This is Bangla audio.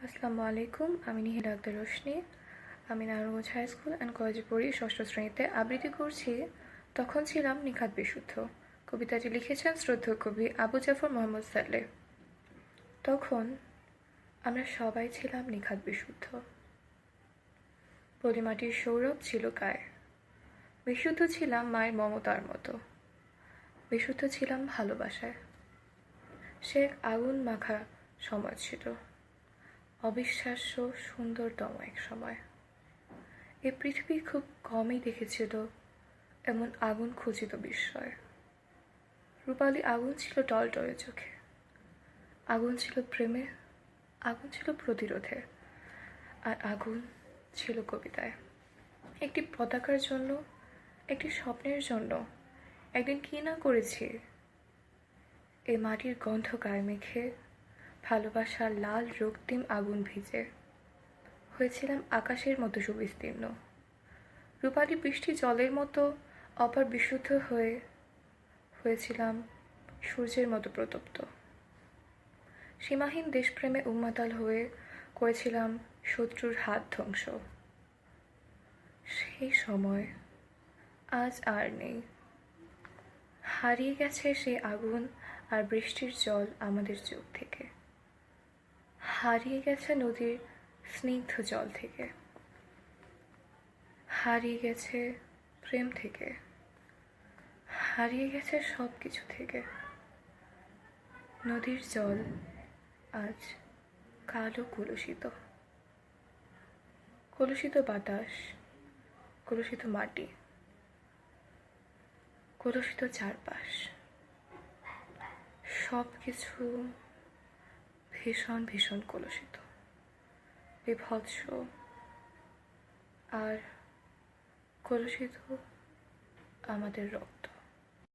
আসসালামু আলাইকুম, আমি নিহিদ আক্তার রোশনি। আমি নারায়ণগঞ্জ হাই স্কুল অ্যান্ড কলেজে পড়ি, ষষ্ঠ শ্রেণীতে আবৃত্তি করছি। তখন ছিলাম নিখাত বিশুদ্ধ। কবিতাটি লিখেছেন শ্রদ্ধ কবি আবু জাফর মোহাম্মদ সাল্লে। তখন আমরা সবাই ছিলাম নিখাত বিশুদ্ধ। পলিমাটির সৌরভ ছিল গায়ে। বিশুদ্ধ ছিলাম মায়ের মমতার মতো। বিশুদ্ধ ছিলাম ভালোবাসায়। সে এক আগুন মাখা সময় ছিল। অবিশ্বাস্য সুন্দরতম এক সময়। এ পৃথিবী খুব কমই দেখেছিল, এমন আগুন খুঁজিত বিস্ময়। রূপালী আগুন ছিল টলটলে চোখে। আগুন ছিল প্রেমে, আগুন ছিল প্রতিরোধে, আর আগুন ছিল কবিতায়। একটি পতাকার জন্য, একটি স্বপ্নের জন্য, একদিন কী না করেছি, এ মাটির গন্ধ গায়ে মেখে ভালোবাসার লাল রক্তিম আগুন ভিজে। হয়েছিলাম আকাশের মতো সুবিস্তীর্ণ। রূপালি বৃষ্টি জলের মতো অপার বিশুদ্ধ হয়ে হয়েছিলাম সূর্যের মতো প্রতপ্ত। সীমাহীন দেশপ্রেমে উন্মাতাল হয়ে করেছিলাম শত্রুর হাত ধ্বংস। সেই সময় আজ আর নেই। হারিয়ে গেছে সেই আগুন আর বৃষ্টির জল আমাদের চোখ থেকে। হারিয়ে গেছে নদীর স্নিগ্ধ জল থেকে। হারিয়ে গেছে প্রেম থেকে। হারিয়ে গেছে সব কিছু থেকে। নদীর জল আজ কালো কলুষিত। কলুষিত বাতাস, কলুষিত মাটি, কলুষিত চারপাশ। সব কিছু ভীষণ ভীষণ কলুষিত বিভৎস আর কলুষিত আমাদের রক্ত।